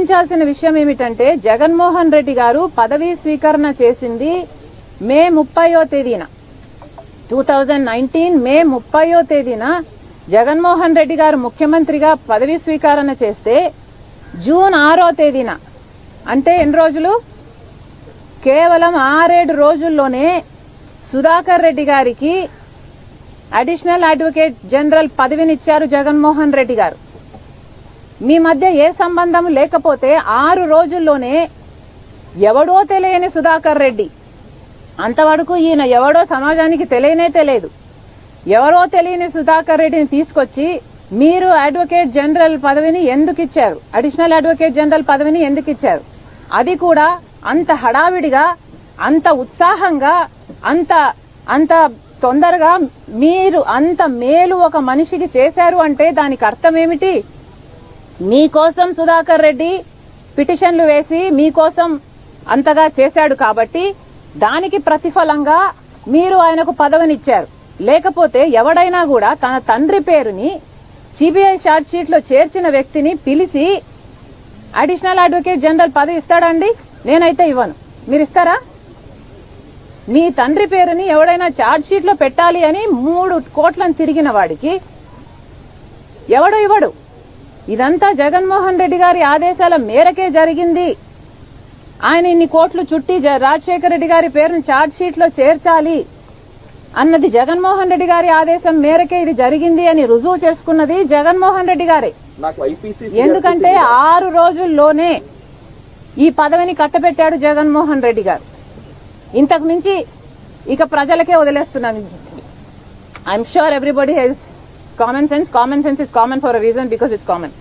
గమనించాల్సిన విషయం ఏమిటంటే జగన్మోహన్ రెడ్డి గారు పదవీ స్వీకరణ చేసింది మే ముప్పయో తేదీన. టూ థౌజండ్ నైన్టీన్ మే ముప్పయో తేదీన జగన్మోహన్ రెడ్డి గారు ముఖ్యమంత్రిగా పదవీ స్వీకరణ చేస్తే జూన్ ఆరో తేదీన. అంటే ఎన్ని రోజులు? కేవలం ఆరేడు రోజుల్లోనే సుధాకర్ రెడ్డి గారికి అడిషనల్ అడ్వకేట్ జనరల్ పదవినిచ్చారు జగన్మోహన్ రెడ్డి గారు. మీ మధ్య ఏ సంబంధం లేకపోతే ఆరు రోజుల్లోనే ఎవడో తెలియని సుధాకర్ రెడ్డి. అంతవరకు ఈయన ఎవడో సమాజానికి తెలియనే తెలియదు. ఎవరో తెలియని సుధాకర్ రెడ్డిని తీసుకొచ్చి మీరు అడ్వకేట్ జనరల్ పదవిని ఎందుకు ఇచ్చారు? అడిషనల్ అడ్వకేట్ జనరల్ పదవిని ఎందుకు ఇచ్చారు? అది కూడా అంత హడావిడిగా అంత ఉత్సాహంగా అంత అంత తొందరగా మీరు అంత మేలు ఒక మనిషికి చేశారు అంటే దానికి అర్థం ఏమిటి? మీకోసం సుధాకర్ రెడ్డి పిటిషన్లు వేసి మీకోసం అంతగా చేశాడు కాబట్టి దానికి ప్రతిఫలంగా మీరు ఆయనకు పదవినిచ్చారు. లేకపోతే ఎవడైనా కూడా తన తండ్రి పేరుని సిబిఐ షార్ట్ షీట్లో చేర్చిన వ్యక్తిని పిలిచి అడిషనల్ అడ్వకేట్ జనరల్ పదవి ఇస్తాడండి? నేనైతే ఇవ్వను. మీరు ఇస్తారా మీ తండ్రి పేరుని ఎవడైనా ఛార్జ్ షీట్లో పెట్టాలి అని మూడు కోట్లను తిరిగిన వాడికి ఎవడు ఇవ్వడు? ఇదంతా జగన్మోహన్ రెడ్డి గారి ఆదేశాల మేరకే జరిగింది. ఆయన ఇన్ని కోట్లు చుట్టి రాజశేఖర రెడ్డి గారి పేరును ఛార్జ్ షీట్లో చేర్చాలి అన్నది జగన్మోహన్ రెడ్డి గారి ఆదేశం మేరకే ఇది జరిగింది అని రుజువు చేసుకున్నది జగన్మోహన్ రెడ్డి గారే. ఎందుకంటే ఆరు రోజుల్లోనే ఈ పదవిని కట్టబెట్టాడు జగన్మోహన్ రెడ్డి గారు. ఇంతకు మించి ఇక ప్రజలకే వదిలేస్తున్నాం. I'm sure everybody has common sense common sense is common for reason because it's common